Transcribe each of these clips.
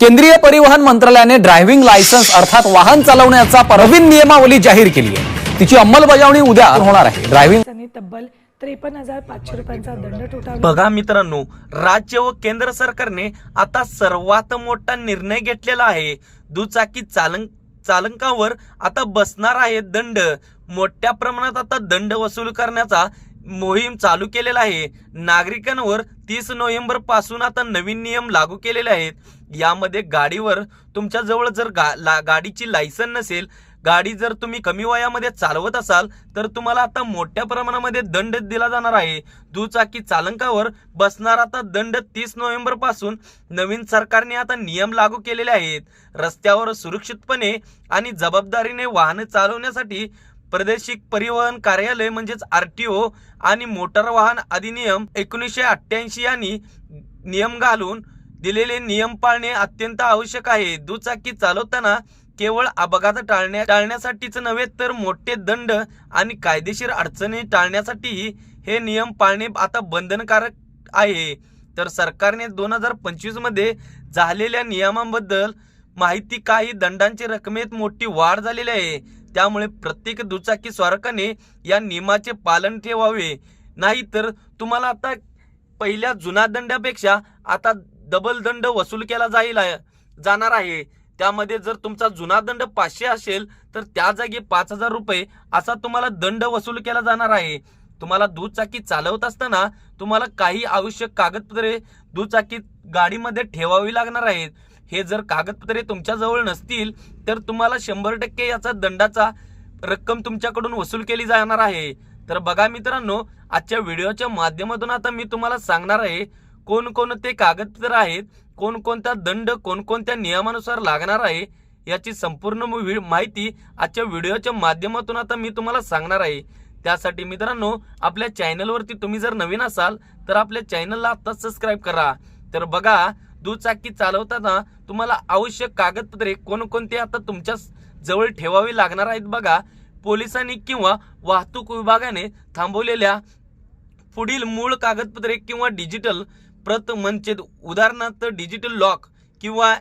केंद्रीय परिवहन मंत्रालयाने ड्रायव्हिंग लायसन्स अर्थात वाहन चालवण्याचा नवीन नियमावली जाहीर केली आहे. तिची अंमलबजावणी उद्या होणार आहे. ड्रायव्हिंग तब्बल त्रेपन्न हजार पाचशे रुपयांचा दंड ठोठावला. बघा मित्रांनो राज्य व केंद्र सरकारने आता सर्वात मोठा निर्णय घेतलेला आहे. दुचाकी चालक चालकावर आता बसणार आहे दंड. मोठ्या प्रमाणात आता दंड वसूल करण्याचा मोहीम चालू केलेला आहे. नागरिकांवर तीस नोव्हेंबरपासून आता नवीन नियम लागू केलेले आहेत. यामध्ये गाडीवर तुमच्या जवळ जर गा, ला, गाडीची लायसन नसेल गाडी जर तुम्ही कमी वयामध्ये चालवत असाल तर तुम्हाला आता मोठ्या प्रमाणामध्ये दंड दिला जाणार आहे. दुचाकी चालकावर बसणार आता दंड तीस नोव्हेंबरपासून नवीन सरकारने आता नियम लागू केलेले आहेत. रस्त्यावर सुरक्षितपणे आणि जबाबदारीने वाहन चालवण्यासाठी प्रादेशिक परिवहन कार्यालय म्हणजेच आरटीओ आणि मोटार वाहन अधिनियम एकोणीसशे अठ्ठ्याऐंशी यांनी नियम घालून दिलेले नियम पाळणे अत्यंत आवश्यक आहे. दुचाकी चालवताना केवळ अपघात टाळण्या टाळण्यासाठीच नव्हे तर मोठे दंड आणि कायदेशीर अडचणी टाळण्यासाठीही हे नियम पाळणे आता बंधनकारक आहे. तर सरकारने दोन हजार पंचवीसमध्ये झालेल्या नियमांबद्दल माहिती काही दंडांची रकमेत मोठी वाढ झालेली आहे. त्यामुळे प्रत्येक दुचाकी स्वारकाने या नियमाचे पालन ठेवावे. नाहीतर तुम्हाला आता पहिल्या जुना दंडापेक्षा आता डबल दंड वसूल केला जाईल जाणार आहे. त्यामध्ये जर तुमचा जुना दंड पाचशे असेल तर त्या जागी पाच हजार रुपये असा तुम्हाला दंड वसूल केला जाणार आहे. तुम्हाला दुचाकी चालवत असताना तुम्हाला काही आवश्यक कागदपत्रे दुचाकी गाडीमध्ये ठेवावी लागणार आहेत. हे जर कागदपत्रे तुमच्याजवळ नसतील तर तुम्हाला शंभर टक्के याचा दंडाचा रक्कम तुमच्याकडून वसूल केली जाणार आहे. तर बघा मित्रांनो आजच्या व्हिडिओच्या माध्यमातून आता मी तुम्हाला सांगणार आहे कोणकोणते कागदपत्र आहेत कोणकोणता दंड कोणकोणत्या नियमानुसार लागणार आहे याची संपूर्ण माहिती आजच्या व्हिडिओच्या माध्यमातून आता मी तुम्हाला सांगणार आहे. त्यासाठी मित्रांनो आपल्या चॅनलवरती तुम्ही जर नवीन असाल तर आपल्या चॅनलला आता सबस्क्राईब करा. तर बघा दुचाकी चालवताना तुम्हाला आवश्यक कागदपत्रे कोणकोणते आता तुमच्या जवळ ठेवावी लागणार आहेत बघा. पोलिसांनी किंवा वाहतूक विभागाने थांबवलेल्या पुढील मूळ कागदपत्रे किंवा डिजिटल प्रत म्हणजे उदाहरणार्थ डिजिटल लॉक किंवा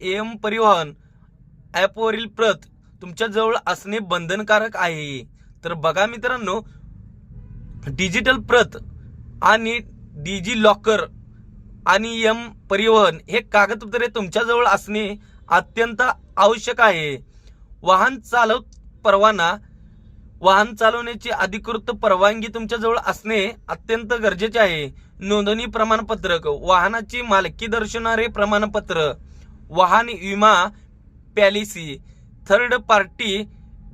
एम परिवहन ॲपवरील प्रत तुमच्याजवळ असणे बंधनकारक आहे. तर बघा मित्रांनो डिजिटल प्रत आणि डिजी लॉकर आणि यम परिवहन हे कागदपत्रे तुमच्याजवळ असणे अत्यंत आवश्यक आहे. वाहन चालव परवाना वाहन चालवण्याची अधिकृत परवानगी तुमच्याजवळ असणे अत्यंत गरजेचे आहे. नोंदणी प्रमाणपत्रक वाहनाची मालकी दर्शवणारे प्रमाणपत्र वाहन विमा पॉलिसी थर्ड पार्टी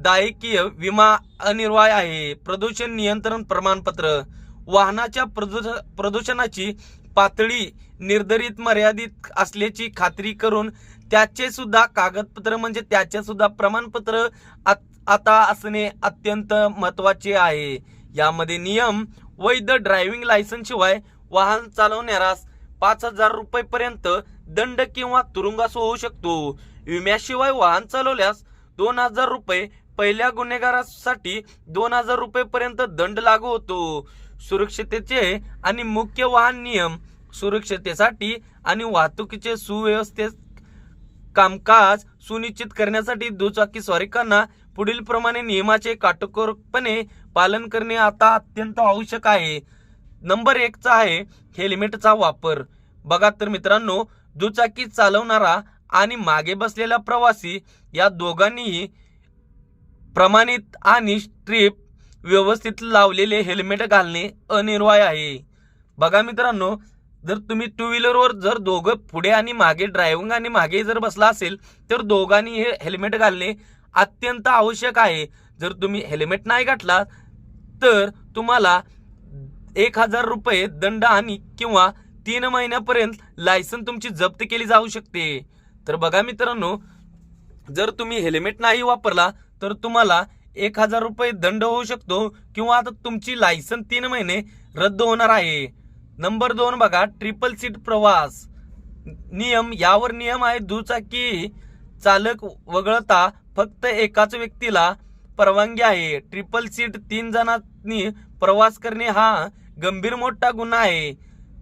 दायकीय विमा अनिर्वाय आहे. प्रदूषण नियंत्रण प्रमाणपत्र वाहनाच्या प्रदूष प्रदूषणाची पातळी निर्धारित मर्यादित असल्याची खात्री करून त्याचे सुद्धा कागदपत्र म्हणजे त्याचे सुद्धा प्रमाणपत्र आत- आता असणे अत्यंत महत्त्वाचे आहे. यामध्ये नियम वैध ड्रायव्हिंग लायसन्स शिवाय वाहन चालवणाऱ्यास पाच हजार रुपये पर्यंत दंड किंवा तुरुंगास होऊ शकतो. विम्याशिवाय वाहन चालवल्यास दोन हजार रुपये पहिल्या गुन्हेगारासाठी दोन हजार रुपये पर्यंत दंड लागू होतो. सुरक्षितेचे आणि मुख्य वाहन नियम सुरक्षतेसाठी आणि वाहतुकीचे सुव्यवस्थेत कामकाज सुनिश्चित करण्यासाठी दुचाकी स्वारिकांना पुढील प्रमाणे नियमाचे काटेकोरपणे पालन करणे आता अत्यंत आवश्यक आहे. नंबर एकचा आहे हेल्मेटचा वापर. बघा तर मित्रांनो दुचाकी चालवणारा आणि मागे बसलेला प्रवासी या दोघांनीही प्रमाणित आणि स्ट्रीप व्यवस्थित लावलेले हेल्मेट घालणे अनिर्वाय आहे. बघा मित्रांनो जर तुम्ही टू व्हीलरवर जर दोघं पुढे आणि मागे ड्रायव्हिंग आणि मागे जर बसला असेल तर दोघांनी हे हेल्मेट घालणे अत्यंत आवश्यक आहे. जर तुम्ही हेल्मेट नाही घातला तर तुम्हाला एक हजार रुपये दंड आणि किंवा तीन महिन्यापर्यंत लायसन तुमची जप्त केली जाऊ शकते. तर बघा मित्रांनो जर तुम्ही हेल्मेट नाही वापरला तर तुम्हाला एक हजार रुपये दंड होऊ शकतो किंवा आता तुमची लायसन तीन महिने रद्द होणार आहे. नंबर दोन बघा ट्रिपल सीट प्रवास. नियम यावर नियम आहे दुचाकी चालक वगळता फक्त एकाच व्यक्तीला परवानगी आहे. ट्रिपल सीट तीन जणांनी प्रवास करणे हा गंभीर मोठा गुन्हा आहे.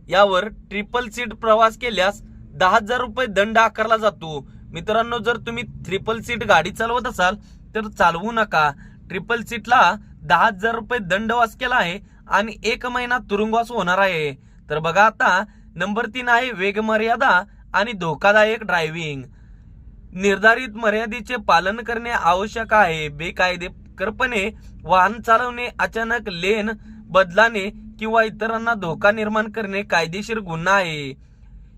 यावर ट्रिपल सीट प्रवास केल्यास दहा हजार रुपये दंड आकारला जातो. मित्रांनो जर तुम्ही ट्रिपल सीट गाडी चालवत असाल तर चालवू नका. ट्रिपल सीटला दहा हजार रुपये दंडवास केला आहे आणि एक महिना तुरुंगवास होणार आहे. तर बघा आता नंबर तीन आहे वेगमर्यादा आणि धोकादायक ड्रायव्हिंग निर्धारित मर्यादेचे पालन करणे आवश्यक आहे. बेकायदेकरपणे वाहन चालवणे अचानक लेन बदलाने किंवा इतरांना धोका निर्माण करणे कायदेशीर गुन्हा आहे.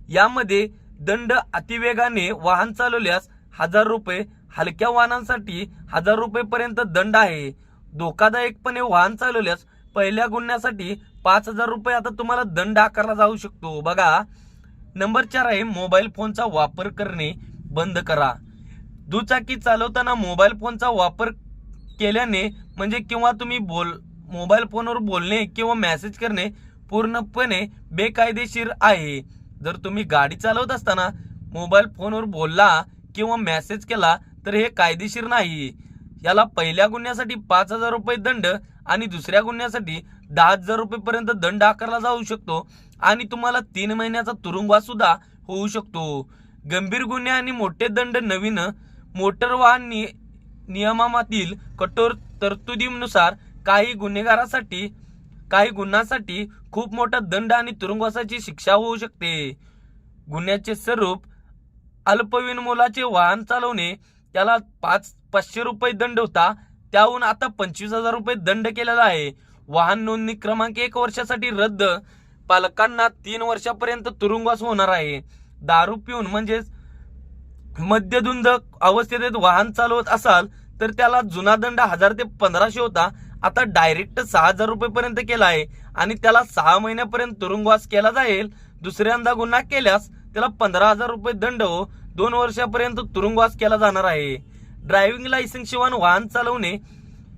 यामध्ये दंड अतिवेगाने वाहन चालवल्यास हजार रुपये हलक्या वाहनांसाठी हजार रुपये पर्यंत दंड आहे. धोकादायकपणे वाहन चालवल्यास पहिल्या गुन्ह्यासाठी पाच हजार रुपये आता तुम्हाला दंड आकारला जाऊ शकतो. बघा नंबर चार आहे मोबाईल फोनचा वापर करणे बंद करा. दुचाकी चालवताना मोबाईल फोनचा वापर केल्याने म्हणजे किंवा तुम्ही बोल मोबाईल फोनवर बोलणे किंवा मेसेज करणे पूर्णपणे बेकायदेशीर आहे. जर तुम्ही गाडी चालवत असताना मोबाईल फोनवर बोलला किंवा मेसेज केला तर हे कायदेशीर नाही. याला पहिल्या गुन्ह्यासाठी पाच हजार रुपये दंड आणि दुसऱ्या गुन्ह्यासाठी दहा हजार रुपयेपर्यंत दंड आकारला जाऊ शकतो आणि तुम्हाला तीन महिन्याचा तुरुंगवास सुद्धा होऊ शकतो. गंभीर गुन्हे आणि मोठे दंड नवीन मोटर वाहन नि- नियमातील कठोर तरतुदीनुसार काही गुन्हेगारासाठी काही गुन्ह्यासाठी खूप मोठा दंड आणि तुरुंगवासाची शिक्षा होऊ शकते. गुन्ह्याचे स्वरूप अल्पवयीन मुलाचे वाहन चालवणे त्याला पाच पाचशे रुपये दंड होता. त्याहून आता पंचवीस हजार रुपये दंड केलेला आहे. वाहन नोंदणी क्रमांक एक वर्षासाठी रद्द. पालकांना तीन वर्षापर्यंत तुरुंगवास होणार आहे. दारू पिऊन म्हणजेच मद्यधुंद अवस्थेत वाहन चालवत असाल तर त्याला जुना दंड हजार ते पंधराशे होता. आता डायरेक्ट सहा हजार रुपये पर्यंत केला आहे आणि त्याला सहा महिन्यापर्यंत तुरुंगवास केला जाईल. दुसऱ्यांदा गुन्हा केल्यास त्याला पंधरा हजार रुपये दंड हो. दोन वर्षापर्यंत तुरुंगवास केला जाणार आहे. ड्रायव्हिंग लायसन्स शिवाय वाहन चालवणे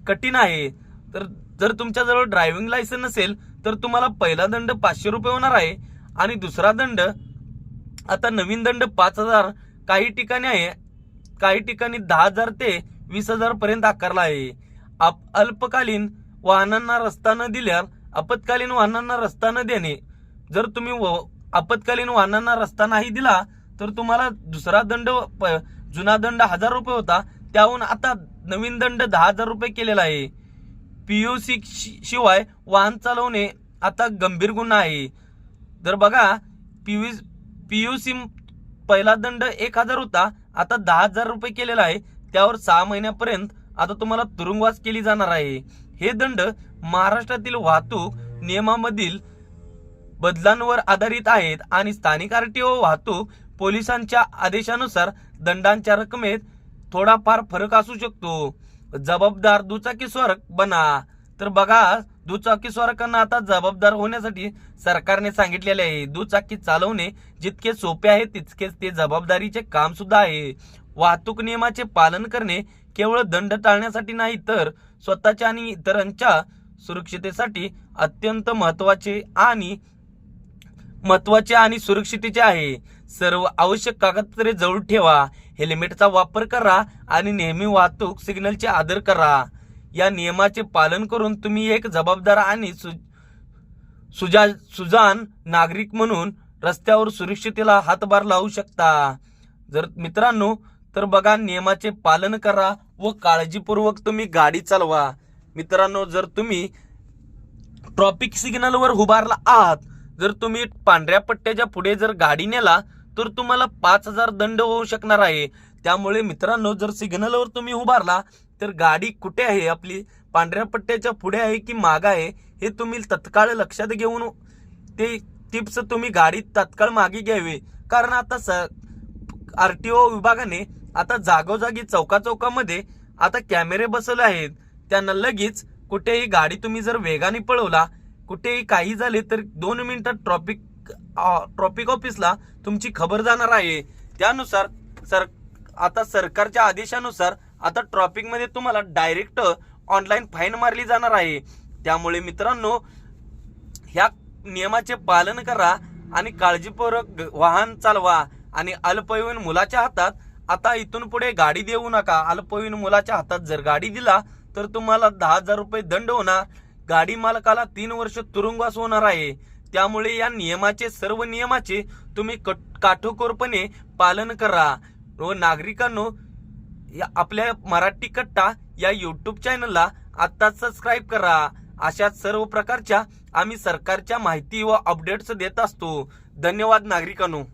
कठीण आहे. तर जर तुमच्याजवळ ड्रायव्हिंग लायसन्स नसेल तर तुम्हाला पहिला दंड पाचशे रुपये होणार आहे. आणि दुसरा दंड आता नवीन दंड पाच हजार काही ठिकाणी आहे. काही ठिकाणी दहा हजार ते वीस हजार पर्यंत आकारला आहे. आप- अल्पकालीन वाहनांना रस्ता न दिल्यास आपत्कालीन वाहनांना रस्ता न देणे जर तुम्ही व- आपत्कालीन वाहनांना रस्ता नाही दिला तर तुम्हाला दुसरा दंड प- जुना दंड हजार रुपये होता. त्याहून आता नवीन दंड दहा हजार रुपये केलेला आहे. पीयूसी शिवाय वाहन चालवणे आता गंभीर गुन्हा आहे. जर बघा पीयू पीयूसी पहिला दंड एक हजार होता आता दहा हजार रुपये केलेला आहे. त्यावर सहा महिन्यापर्यंत आता तुम्हाला तुरुंगवास केली जाणार आहे. हे दंड महाराष्ट्रातील वाहतूक नियमामधील बदलांवर आधारित आहेत आणि स्थानिक आरटीओ वाहतूक पोलिसांच्या आदेशानुसार दंडांच्या रकमेत थोडाफार फरक असू शकतो. जबाबदार दुचाकी स्वारक बना. तर बघा दुचाकी स्वारकांना आता जबाबदार होण्यासाठी सरकारने सांगितलेले आहे दुचाकी चालवणे जितके सोपे आहे तितकेच ते जबाबदारीचे काम सुद्धा आहे. वाहतूक नियमाचे पालन करणे केवळ दंड टाळण्यासाठी नाही तर स्वतःच्या आणि इतरांच्या सुरक्षितेसाठी अत्यंत महत्त्वाचे आणि महत्त्वाचे आणि सुरक्षितेचे आहे. सर्व आवश्यक कागदपत्रे जवळ ठेवा. हेल्मेटचा वापर करा आणि नेहमी वाहतूक सिग्नलचे आदर करा. या नियमाचे पालन करून तुम्ही एक जबाबदार आणि सु सुजा सुजान नागरिक म्हणून रस्त्यावर सुरक्षितेला हातभार लावू शकता. जर मित्रांनो तर बघा नियमाचे पालन करा व काळजीपूर्वक तुम्ही गाडी चालवा. मित्रांनो जर तुम्ही ट्रॉफिक सिग्नलवर उभारला आहात जर तुम्ही पांढऱ्या पट्ट्याच्या पुढे जर गाडी नेला तर तुम्हाला पाच हजार दंड होऊ शकणार आहे. त्यामुळे मित्रांनो जर सिग्नलवर तुम्ही उभारला तर गाडी कुठे आहे? आपली पांढऱ्या पट्ट्याच्या पुढे आहे की माग आहे? हे तुम्ही तत्काळ लक्षात घेऊन ते टिप्स तुम्ही गाडी तत्काळ मागे घ्यावी. कारण आता स आर टी ओ विभागाने आता जागोजागी चौका चौकामध्ये आता कॅमेरे बसवले आहेत. त्यांना लगेच कुठेही गाडी तुम्ही जर वेगाने पळवला कुठेही काही झाले तर दोन मिनिटात ट्रॉफिक ट्रॉफिक ऑफिसला तुमची खबर जाणार आहे. त्यानुसार सर आता सरकारच्या आदेशानुसार आता ट्रॉपिकमध्ये तुम्हाला डायरेक्ट ऑनलाईन फाईन मारली जाणार आहे. त्यामुळे मित्रांनो ह्या नियमाचे पालन करा आणि काळजीपूर्वक वाहन चालवा आणि अल्पवयीन मुलाच्या हातात आता इथून पुढे गाडी देऊ नका. अल्पवयीन मुलाच्या हातात जर गाडी दिला तर तुम्हाला दहा हजार रुपये दंड होणार. गाडी मालकाला तीन वर्ष तुरुंगवास होणार आहे. त्यामुळे या नियमाचे सर्व नियमाचे तुम्ही कट- पालन करा. व नागरिकांनो या आपल्या मराठी कट्टा या यूट्यूब चॅनलला आत्ताच सबस्क्राईब करा. अशा सर्व प्रकारच्या आम्ही सरकारच्या माहिती व अपडेट्स देत असतो. धन्यवाद नागरिकांनो.